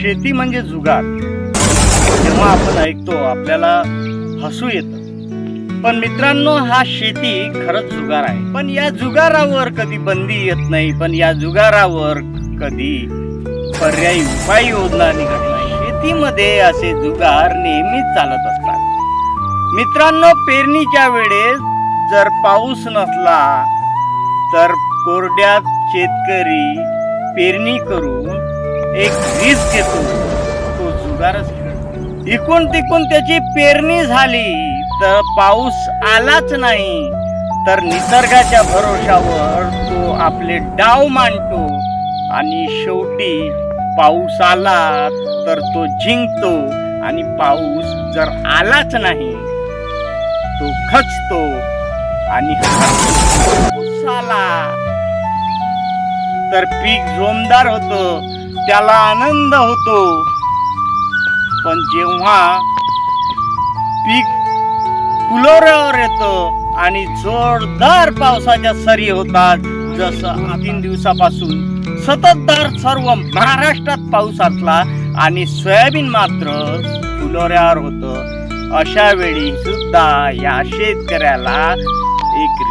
शेती म्हणजे जुगार. जेव्हा आपण ऐकतो आपल्याला हसू येतं. पण मित्रांनो हा शेती खरंच जुगार आहे. पण या जुगारावर कधी बंदी येत नाही पण या जुगारावर कधी पर्यायी उपाययोजना निघत नाही. शेतीमध्ये असे जुगार नेहमीच चालत असतात. मित्रांनो पेरणीच्या वेळेस जर पाऊस नसला तर कोरड्यात शेतकरी पेरणी करून एक वीज घेतो. तो जुगारच खेळतो इकून तिकून त्याची पेरणी झाली तर पाऊस आलाच नाही. तर निसर्गाच्या भरोशावर तो आपले डाव मांडतो आणि शेवटी पाऊस आला तर तो जिंकतो आणि पाऊस जर आलाच नाही तो खचतो आणि पाऊस आला. तर पीक जोमदार होतं त्याला आनंद होतो. पण जेव्हा पीक फुलोऱ्यावर येतं आणि जोरदार पावसाच्या सरी होतात जसं तीन दिवसापासून सततधार सर्व महाराष्ट्रात पाऊस असला आणि सोयाबीन मात्र फुलोऱ्यावर होतं अशा वेळी सुद्धा या शेतकऱ्याला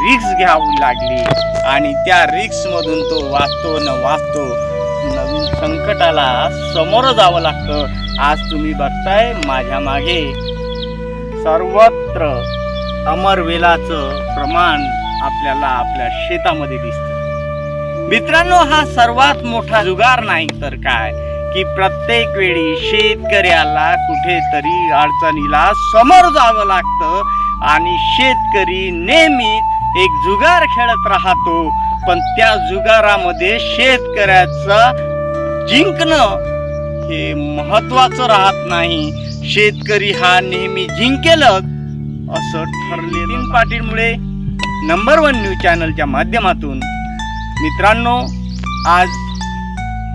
रिक्स घ्यावी लागली आणि त्या रिक्समधून तो वाचतो न वाचतो. नवीन संकटाला समोर जावं लागतं. आज तुम्ही बघताय माझ्या मागे. सर्वत्र अमरवेलाचं प्रमाण आपल्याला आपल्या शेतामध्ये दिसतं. मित्रांनो हा सर्वात मोठा जुगार नाही तर काय? की प्रत्येक वेळी शेतकऱ्याला कुठेतरी अडचणीला समोर जावं लागतं आणि शेतकरी नेहमी एक जुगार खेळत राहतो. पण त्या जुगारामध्ये शेतकऱ्याचा जिंकणं हे महत्वाचं राहत नाही. शेतकरी हा नेहमी जिंकेलच असं ठरले तीन पाटीलमुळे नंबर वन न्यूज चॅनलच्या माध्यमातून मित्रांनो आज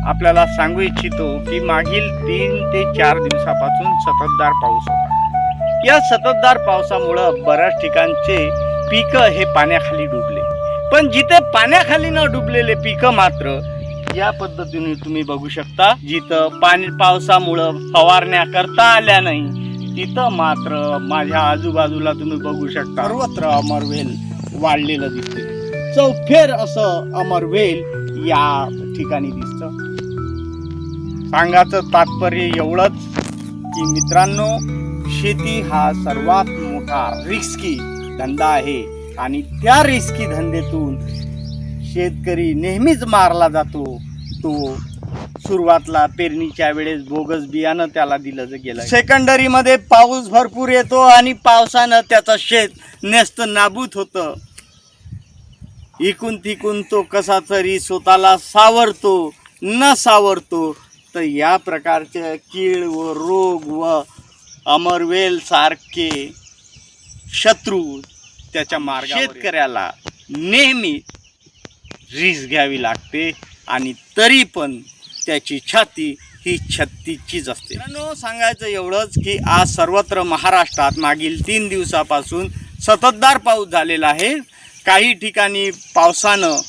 आपल्याला सांगू इच्छितो की मागील तीन ते चार दिवसापासून सततदार पाऊस होता. या सततदार पावसामुळं बऱ्याच ठिकाणचे पिकं हे पाण्याखाली डुबले. पण जिथे पाण्याखाली न डुबलेले पिकं मात्र या पद्धतीने तुम्ही बघू शकता जिथं पाणी पावसामुळं फवारण्या करता आल्या नाही तिथं मात्र माझ्या आजूबाजूला तुम्ही बघू शकता. सर्वत्र अमरवेल वाढलेलं दिसते चौफेर असं अमरवेल या ठिकाणी दिसतं. सांगायचं तात्पर्य एवढंच की मित्रांनो शेती हा सर्वात मोठा रिस्की धंदा आहे. आणि त्या रिस्की धंद्यातून शेतकरी नेहमीच मारला जातो. तो सुरुवातला पेरणीच्या वेळेस बोगस बियाणं त्याला दिलं ज- गेलं. सेकंडरीमध्ये पाऊस भरपूर येतो आणि पावसानं त्याचं शेत नेस्त नाबूत होतं. इकून तिकून तो कसा तरी स्वतःला सावरतो न सावरतो तर या प्रकारचे कीड व रोग व अमरवेल सारखे शत्रू त्याच्या मार्ग शेतकऱ्याला नेहमी रिस्क घ्यावी लागते आणि तरी पण त्याची छाती ही छत्तीचीच असते. सांगायचं एवढंच की आज सर्वत्र महाराष्ट्रात मागील तीन दिवसापासून सततदार पाऊस झालेला आहे. काही ठिकाणी पावसानं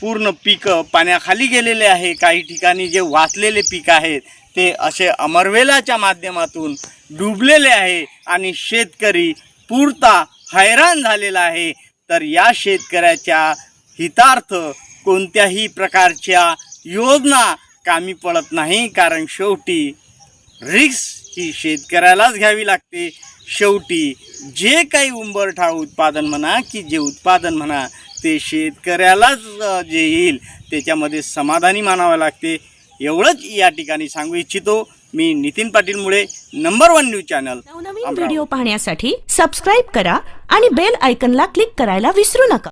पूर्ण पिकं पाण्याखाली गेलेले आहे. काही ठिकाणी जे वाचलेले पीक आहेत ते असे अमरवेलाच्या माध्यमातून डुबलेले आहे आणि शेतकरी पुरता हैराण झालेला आहे. तर या शेतकऱ्याच्या हितार्थ कोणत्याही प्रकारच्या योजना कामी पडत नाही. कारण शेवटी रिक्स ही शेतकऱ्यालाच घ्यावी लागते. शेवटी जे काही उंबरठा उत्पादन म्हणा की जे उत्पादन म्हणा ते शेतकऱ्यालाच जे येईल त्याच्यामध्ये समाधानी मानावं लागते. एवढंच या ठिकाणी सांगू इच्छितो. मी नितीन पाटीलमुळे नंबर वन न्यूज चॅनल नवनवीन. व्हिडिओ पाहण्यासाठी सबस्क्राईब करा आणि बेल आयकनला क्लिक करायला विसरू नका